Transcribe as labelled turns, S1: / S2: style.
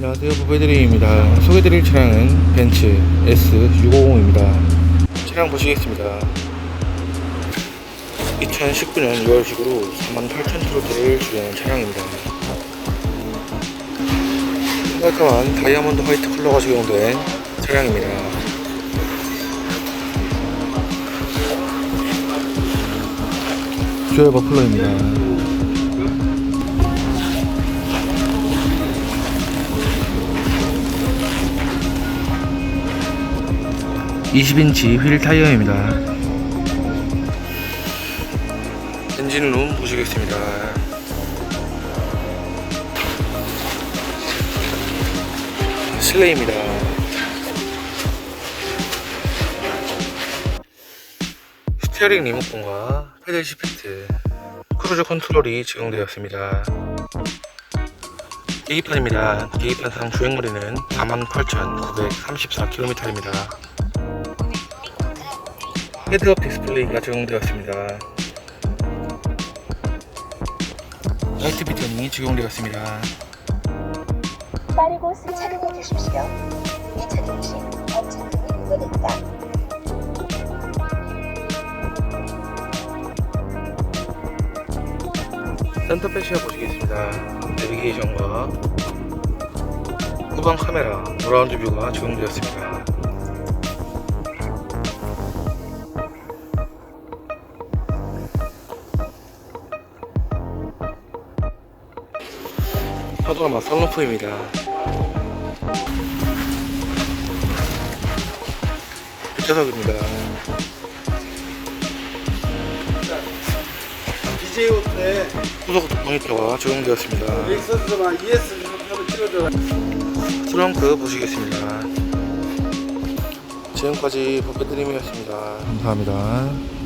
S1: 안녕하세요. 부배드림입니다. 소개드릴 차량은 벤츠 S650입니다. 차량 보시겠습니다. 2019년 6월식으로 48,000km대를 주행한 차량입니다. 깔끔한 다이아몬드 화이트 컬러가 적용된 차량입니다. 듀얼 버플러입니다 20인치 휠 타이어입니다. 엔진룸 보시겠습니다. 실내입니다. 스티어링 리모컨과 페달 시프트, 크루즈 컨트롤이 적용되었습니다. 계기판입니다. 계기판상 주행거리는 48,934km입니다. 헤드업 디스플레이가 적용되었습니다. 라이트 비전이 적용되었습니다.
S2: 빠르고 승차감해 주십시오. 이 차량 시 안전등이 구조됩니다.
S1: 센터 패시아 보시겠습니다. 내비게이션과 후방 카메라, 노라운드 뷰가 적용되었습니다. 파도라마 썬루프입니다. 뒷좌석입니다.
S3: BJ 호텔
S1: 후속 모니터가 적용되었습니다.
S3: ES 한번 찍어줘.
S1: 트렁크 보시겠습니다. 지금까지 버프드림이었습니다. 감사합니다.